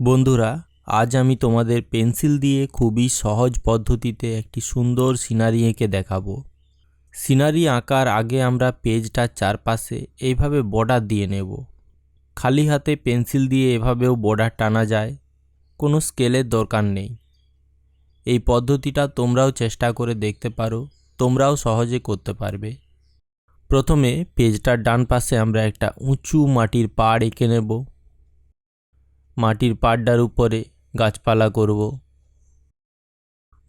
বন্ধুরা, আজ আমি তোমাদের পেন্সিল দিয়ে খুবই সহজ পদ্ধতিতে একটি সুন্দর সিনারি এঁকে দেখাবো। সিনারি আঁকার আগে আমরা পেজটার চারপাশে এইভাবে বর্ডার দিয়ে নেব। খালি হাতে পেন্সিল দিয়ে এভাবেও বর্ডার টানা যায়, কোনো স্কেলের দরকার নেই। এই পদ্ধতিটা তোমরাও চেষ্টা করে দেখতে পারো, তোমরাও সহজে করতে পারবে। প্রথমে পেজটার ডান পাশে আমরা একটা উঁচু মাটির পাড় এঁকে নেব। মাটির পাড়টার উপরে গাছপালা করব।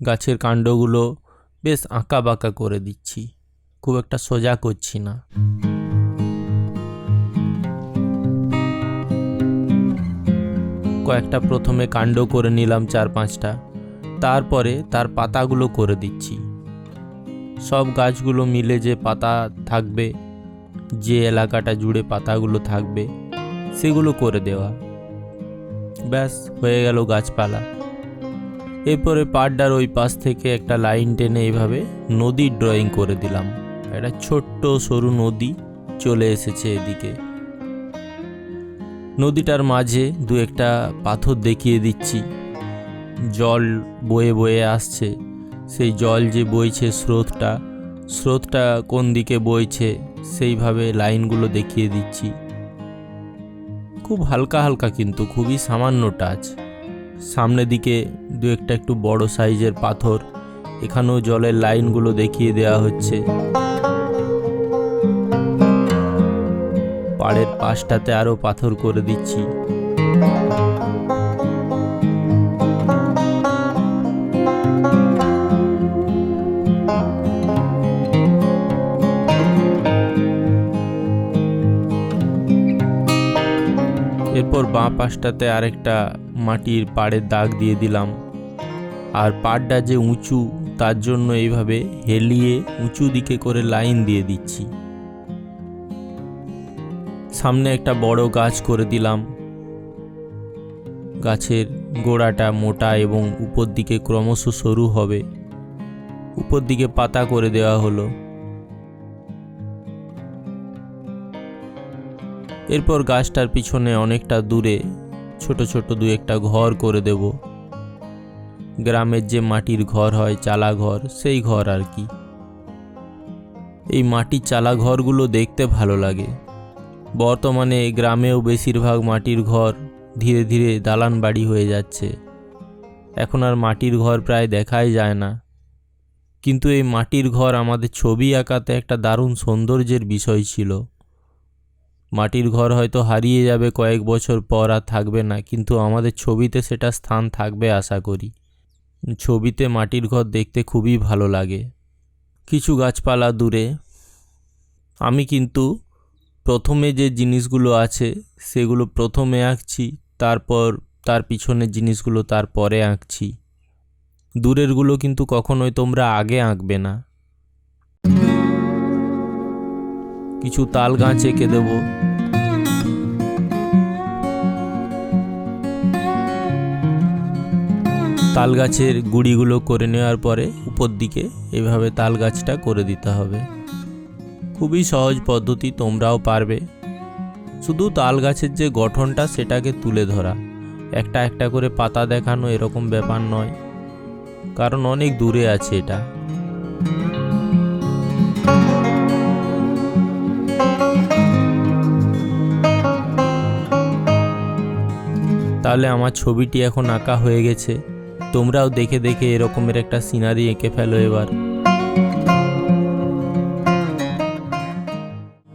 গাছের কাণ্ডগুলো বেশ আঁকা বাঁকা করে দিচ্ছি। খুব একটা সোজা করছি না। কয়েকটা প্রথমে কাণ্ড করে নিলাম চার পাঁচটা। তারপরে তার পাতাগুলো করে দিচ্ছি। সব গাছগুলো মিলে যে পাতা থাকবে, যে এলাকাটা জুড়ে পাতাগুলো থাকবে, সেগুলো করে দেওয়া। ব্যাস, হয়ে গেল গাছপালা। এরপরে পাড্ডার ওই পাশ থেকে একটা লাইন টেনে এইভাবে নদীর ড্রয়িং করে দিলাম। একটা ছোট্ট সরু নদী চলে এসেছে এদিকে। নদীটার মাঝে দু একটা পাথর দেখিয়ে দিচ্ছি। জল বয়ে বয়ে আসছে। সেই জল যে বইছে স্রোতটা স্রোতটা কোন দিকে বইছে, সেইভাবে লাইনগুলো দেখিয়ে দিচ্ছি। খুব হালকা হালকা কিন্তু, খুবই সামান্য টাচ। সামনের দিকে দু একটা একটু বড় সাইজের পাথর, এখানেও জলের লাইনগুলো দেখিয়ে দেওয়া হচ্ছে। পাড়ের পাশটাতে আরও পাথর করে দিচ্ছি। এরপর বাঁ পাশটাতে আরেকটা মাটির পাড়ের দাগ দিয়ে দিলাম। আর পাড়টা যে উঁচু, তার জন্য এইভাবে হেলিয়ে উঁচু দিকে করে লাইন দিয়ে দিচ্ছি। সামনে একটা বড় গাছ করে দিলাম। গাছের গোড়াটা মোটা এবং উপর দিকে ক্রমশ সরু হবে। উপর দিকে পাতা করে দেওয়া হলো। এরপর গাছটার পিছনে অনেকটা দূরে ছোট ছোট দু একটা ঘর করে দেব। গ্রামের যে মাটির ঘর হয় চালা ঘর সেই ঘর আর কি। এই মাটির চালা ঘরগুলো দেখতে ভালো লাগে। বর্তমানে গ্রামেও বেশিরভাগ মাটির ঘর ধীরে ধীরে দালান বাড়ি হয়ে যাচ্ছে। এখন আর মাটির ঘর প্রায় দেখাই যায় না। কিন্তু এই মাটির ঘর আমাদের ছবি আঁকাতে একটা দারুণ সৌন্দর্যের বিষয় ছিল। মাটির ঘর হয়তো হারিয়ে যাবে কয়েক বছর পর আর থাকবে না, কিন্তু আমাদের ছবিতে সেটা স্থান থাকবে আশা করি। ছবিতে মাটির ঘর দেখতে খুবই ভালো লাগে। কিছু গাছপালা দূরে। আমি কিন্তু প্রথমে যে জিনিসগুলো আছে সেগুলো প্রথমে আঁকছি, তারপর তার পিছনের জিনিসগুলো তারপরে আঁকছি। দূরেরগুলো কিন্তু কখনোই তোমরা আগে আঁকবে না। কিছু তাল গাছ এঁকে দেব। তাল গাছের গুড়িগুলো করে নেওয়ার পরে উপর দিকে এভাবে তাল গাছটা করে দিতে হবে। খুবই সহজ পদ্ধতি, তোমরাও পারবে। শুধু তাল গাছের যে গঠনটা, সেটাকে তুলে ধরা। একটা একটা করে পাতা দেখানো এরকম ব্যাপার নয়, কারণ অনেক দূরে আছে এটা। তাহলে আমার ছবিটি এখন আঁকা হয়ে গেছে। তোমরাও দেখে দেখে এরকমের একটা সিনারি এঁকে ফেলো এবার।